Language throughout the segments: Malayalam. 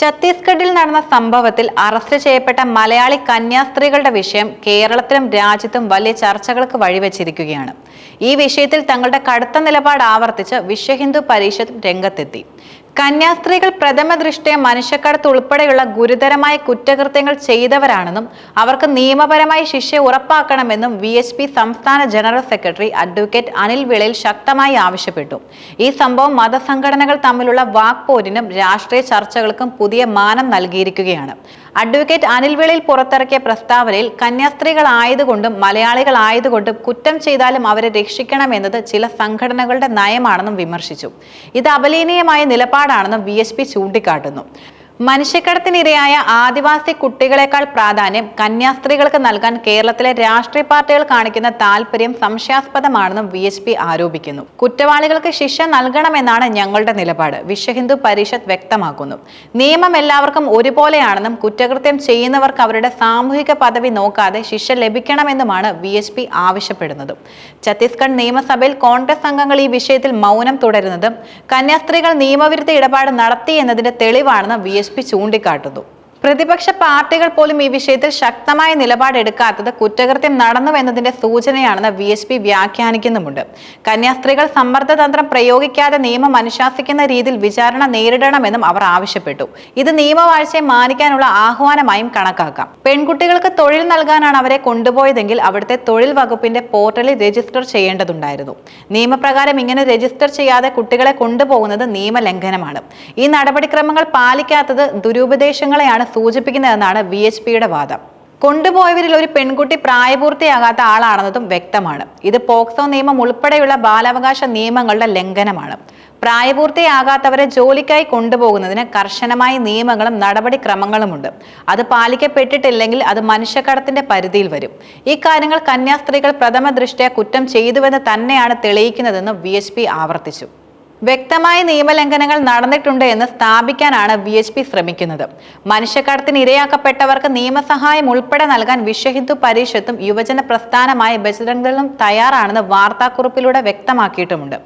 ഛത്തീസ്ഗഡിൽ നടന്ന സംഭവത്തിൽ അറസ്റ്റ് ചെയ്യപ്പെട്ട മലയാളി കന്യാസ്ത്രീകളുടെ വിഷയം കേരളത്തിലും രാജ്യത്തും വലിയ ചർച്ചകൾക്ക് വഴിവെച്ചിരിക്കുകയാണ്. ഈ വിഷയത്തിൽ തങ്ങളുടെ കടുത്ത നിലപാട് ആവർത്തിച്ച് വിശ്വഹിന്ദു പരിഷത്ത് രംഗത്തെത്തി. കന്യാസ്ത്രീകൾ പ്രഥമ ദൃഷ്ടിയ മനുഷ്യക്കടത്ത് ഉൾപ്പെടെയുള്ള ഗുരുതരമായ കുറ്റകൃത്യങ്ങൾ ചെയ്തവരാണെന്നും അവർക്ക് നിയമപരമായ ശിക്ഷ ഉറപ്പാക്കണമെന്നും വി എച്ച് പി സംസ്ഥാന general secretary advocate Anil Vilayil ശക്തമായി ആവശ്യപ്പെട്ടു. ഈ സംഭവം മതസംഘടനകൾ തമ്മിലുള്ള വാക്പോരിനും രാഷ്ട്രീയ ചർച്ചകൾക്കും പുതിയ മാനം നൽകിയിരിക്കുകയാണ്. അഡ്വക്കേറ്റ് അനിൽ വേളിൽ പുറത്തിറക്കിയ പ്രസ്താവനയിൽ കന്യാസ്ത്രീകളായതുകൊണ്ടും മലയാളികളായതുകൊണ്ടും കുറ്റം ചെയ്താലും അവരെ രക്ഷിക്കണമെന്നത് ചില സംഘടനകളുടെ നയമാണെന്നും വിമർശിച്ചു. ഇത് അപലീനീയമായ നിലപാടാണെന്നും വി എസ് പി ചൂണ്ടിക്കാട്ടുന്നു. മനുഷ്യക്കടത്തിനിരയായ ആദിവാസി കുട്ടികളെക്കാൾ പ്രാധാന്യം കന്യാസ്ത്രീകൾക്ക് നൽകാൻ കേരളത്തിലെ രാഷ്ട്രീയ പാർട്ടികൾ കാണിക്കുന്ന താല്പര്യം സംശയാസ്പദമാണെന്നും വി എച്ച് പി ആരോപിക്കുന്നു. കുറ്റവാളികൾക്ക് ശിക്ഷ നൽകണമെന്നാണ് ഞങ്ങളുടെ നിലപാട് വിശ്വഹിന്ദു പരിഷത്ത് വ്യക്തമാക്കുന്നു. നിയമം എല്ലാവർക്കും ഒരുപോലെയാണെന്നും കുറ്റകൃത്യം ചെയ്യുന്നവർക്ക് അവരുടെ സാമൂഹിക പദവി നോക്കാതെ ശിക്ഷ ലഭിക്കണമെന്നുമാണ് വി എച്ച് പി ആവശ്യപ്പെടുന്നത്. ഛത്തീസ്ഗഡ് നിയമസഭയിൽ കോൺഗ്രസ് അംഗങ്ങൾ ഈ വിഷയത്തിൽ മൗനം തുടരുന്നതും കന്യാസ്ത്രീകൾ നിയമവിരുദ്ധ ഇടപാട് നടത്തി എന്നതിന്റെ തെളിവാണെന്ന് വി പി ചൂണ്ടിക്കാട്ടുന്നു. പ്രതിപക്ഷ പാർട്ടികൾ പോലും ഈ വിഷയത്തിൽ ശക്തമായ നിലപാടെടുക്കാത്തത് കുറ്റകൃത്യം നടന്നുവെന്നതിന്റെ സൂചനയാണെന്ന് വി എസ് പി വ്യാഖ്യാനിക്കുന്നുമുണ്ട്. കന്യാസ്ത്രീകൾ സമ്മർദ്ദതന്ത്രം പ്രയോഗിക്കാതെ നിയമം അനുശാസിക്കുന്ന രീതിയിൽ വിചാരണ നേരിടണമെന്നും അവർ ആവശ്യപ്പെട്ടു. ഇത് നിയമവാഴ്ചയെ മാനിക്കാനുള്ള ആഹ്വാനമായും കണക്കാക്കാം. പെൺകുട്ടികൾക്ക് തൊഴിൽ നൽകാനാണ് അവരെ കൊണ്ടുപോയതെങ്കിൽ അവിടുത്തെ തൊഴിൽ വകുപ്പിന്റെ പോർട്ടലിൽ രജിസ്റ്റർ ചെയ്യേണ്ടതുണ്ടായിരുന്നു. നിയമപ്രകാരം ഇങ്ങനെ രജിസ്റ്റർ ചെയ്യാതെ കുട്ടികളെ കൊണ്ടുപോകുന്നത് നിയമലംഘനമാണ്. ഈ നടപടിക്രമങ്ങൾ പാലിക്കാത്തത് ദുരുപദേശങ്ങളെയാണ് സൂചിപ്പിക്കുന്നതെന്നാണ് വി എച്ച് പിയുടെ വാദം. കൊണ്ടുപോയവരിൽ ഒരു പെൺകുട്ടി പ്രായപൂർത്തിയാകാത്ത ആളാണെന്നതും വ്യക്തമാണ്. ഇത് പോക്സോ നിയമം ഉൾപ്പെടെയുള്ള ബാലാവകാശ നിയമങ്ങളുടെ ലംഘനമാണ്. പ്രായപൂർത്തിയാകാത്തവരെ ജോലിക്കായി കൊണ്ടുപോകുന്നതിന് കർശനമായ നിയമങ്ങളും നടപടിക്രമങ്ങളുമുണ്ട്. അത് പാലിക്കപ്പെട്ടിട്ടില്ലെങ്കിൽ അത് മനുഷ്യക്കടത്തിന്റെ പരിധിയിൽ വരും. ഈ കാര്യങ്ങൾ കന്യാസ്ത്രീകൾ പ്രഥമ ദൃഷ്ടിയ കുറ്റം ചെയ്തുവെന്ന് തന്നെയാണ് തെളിയിക്കുന്നതെന്ന് വി ആവർത്തിച്ചു. വ്യക്തമായ നിയമലംഘനങ്ങൾ നടന്നിട്ടുണ്ട് എന്ന് സ്ഥാപിക്കാനാണ് വി എച്ച് പി ശ്രമിക്കുന്നത്. മനുഷ്യക്കടത്തിന് ഇരയാക്കപ്പെട്ടവർക്ക് നിയമസഹായം ഉൾപ്പെടെ നൽകാൻ വിശ്വഹിന്ദു പരിഷത്തും യുവജന പ്രസ്ഥാനമായ ബജ്രംഗളും തയ്യാറാണെന്ന് വാർത്താക്കുറിപ്പിലൂടെ വ്യക്തമാക്കിയിട്ടുമുണ്ട്.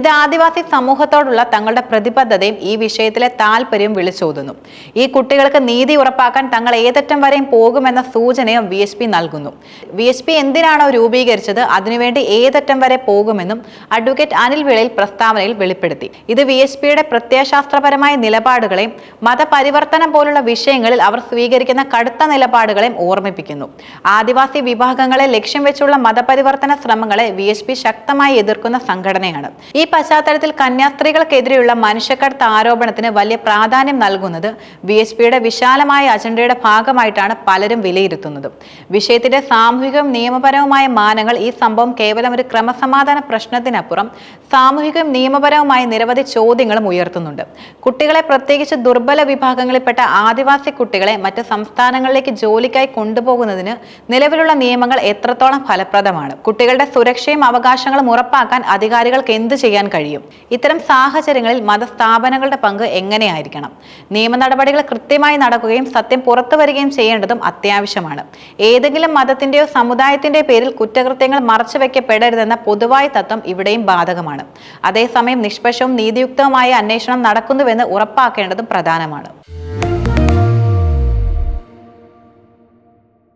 ഇത് ആദിവാസി സമൂഹത്തോടുള്ള തങ്ങളുടെ പ്രതിബദ്ധതയും ഈ വിഷയത്തിലെ താല്പര്യവും വിളിച്ചോതുന്നു. ഈ കുട്ടികൾക്ക് നീതി ഉറപ്പാക്കാൻ തങ്ങൾ ഏതറ്റം വരെയും പോകുമെന്ന സൂചനയും വി എച്ച് പി നൽകുന്നു. വി എച്ച് പി എന്തിനാണോ രൂപീകരിച്ചത്? അതിനുവേണ്ടി ഏതറ്റം വരെ പോകുമെന്നും അഡ്വക്കേറ്റ് അനിൽ വിളയിൽ പ്രസ്താവനയിൽ വെളിപ്പെടുത്തി. ഇത് വി എസ് പിയുടെ പ്രത്യയശാസ്ത്രപരമായ നിലപാടുകളെയും മതപരിവർത്തനം പോലുള്ള വിഷയങ്ങളിൽ അവർ സ്വീകരിക്കുന്ന കടുത്ത നിലപാടുകളെയും ഓർമ്മിപ്പിക്കുന്നു. ആദിവാസി വിഭാഗങ്ങളെ ലക്ഷ്യം വെച്ചുള്ള മതപരിവർത്തന ശ്രമങ്ങളെ വി എസ് പി ശക്തമായി എതിർക്കുന്ന സംഘടനയാണ്. ഈ പശ്ചാത്തലത്തിൽ കന്യാസ്ത്രീകൾക്കെതിരെയുള്ള മനുഷ്യക്കടത്ത് ആരോപണത്തിന് വലിയ പ്രാധാന്യം നൽകുന്നത് വി എസ് പിയുടെ വിശാലമായ അജണ്ടയുടെ ഭാഗമായിട്ടാണ് പലരും വിലയിരുത്തുന്നത്. വിഷയത്തിന്റെ സാമൂഹികവും നിയമപരവുമായ മാനങ്ങൾ ഈ സംഭവം കേവലം ഒരു ക്രമസമാധാന പ്രശ്നത്തിനപ്പുറം സാമൂഹികവും നിയമപരവുമായ നിരവധി ചോദ്യങ്ങളും ഉയർത്തുന്നുണ്ട്. കുട്ടികളെ പ്രത്യേകിച്ച് ദുർബല വിഭാഗങ്ങളിൽപ്പെട്ട ആദിവാസി കുട്ടികളെ മറ്റ് സംസ്ഥാനങ്ങളിലേക്ക് ജോലിക്കായി കൊണ്ടുപോകുന്നതിന് നിലവിലുള്ള നിയമങ്ങൾ എത്രത്തോളം ഫലപ്രദമാണ്? കുട്ടികളുടെ സുരക്ഷയും അവകാശങ്ങളും ഉറപ്പാക്കാൻ അധികാരികൾക്ക് എന്ത് ചെയ്യാൻ കഴിയും? ഇത്തരം സാഹചര്യങ്ങളിൽ മതസ്ഥാപനങ്ങളുടെ പങ്ക് എങ്ങനെയായിരിക്കണം? നിയമ നടപടികൾ കൃത്യമായി നടക്കുകയും സത്യം പുറത്തു വരികയും ചെയ്യേണ്ടതും അത്യാവശ്യമാണ്. ഏതെങ്കിലും മതത്തിന്റെയോ സമുദായത്തിന്റെയോ പേരിൽ കുറ്റകൃത്യങ്ങൾ മറച്ചുവെക്കപ്പെടരുതെന്ന പൊതുവായ തത്വം ഇവിടെയും ബാധകമാണ്. അതേസമയം നിഷ്പക്ഷവും നീതിയുക്തവുമായ അന്വേഷണം നടക്കുന്നുവെന്ന് ഉറപ്പാക്കേണ്ടതും പ്രധാനമാണ്